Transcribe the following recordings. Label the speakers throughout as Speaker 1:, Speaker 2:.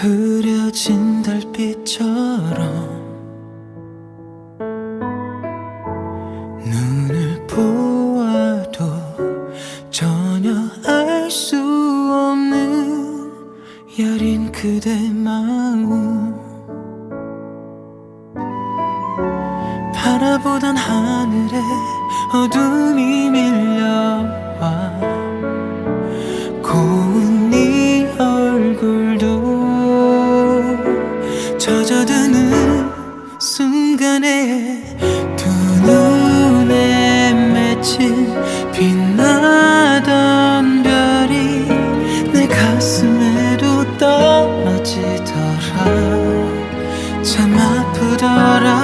Speaker 1: 흐려진 달빛처럼 바라보던 하늘에 어둠이 밀려와 고운 네 얼굴도 젖어드는 순간에 아프더라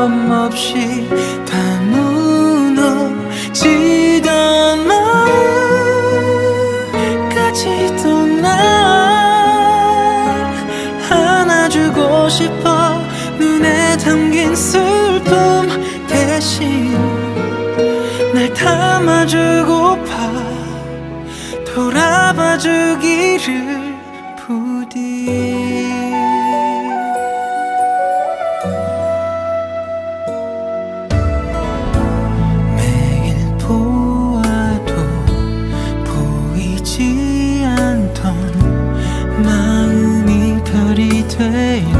Speaker 1: 하염없이 다 무너지던 마음까지도 날 안아주고 싶어 눈에 담긴 슬픔 대신 날 담아주고파. 돌아봐주기를 부디 마음이 별이 되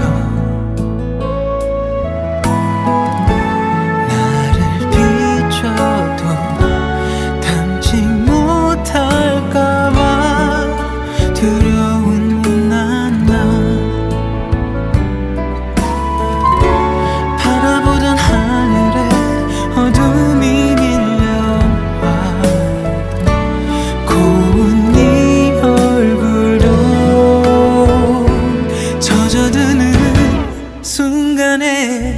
Speaker 1: 순간에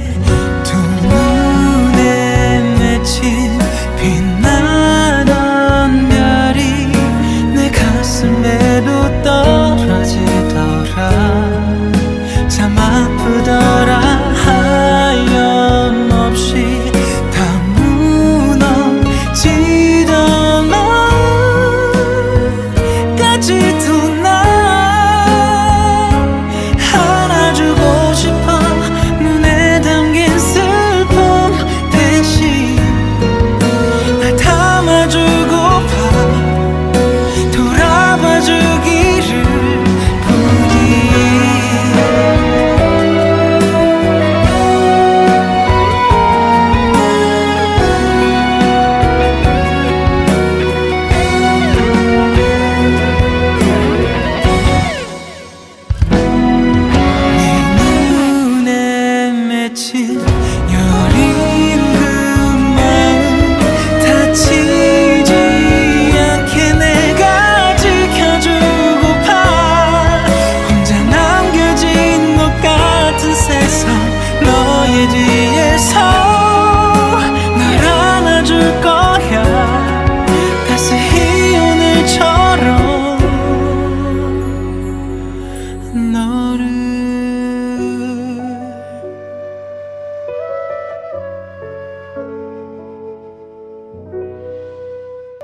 Speaker 1: 두 눈에 맺힌 빛나던 별이 내 가슴에도 떨어지더라. 참 아프더라. 하염없이 다 무너지던 마음까지도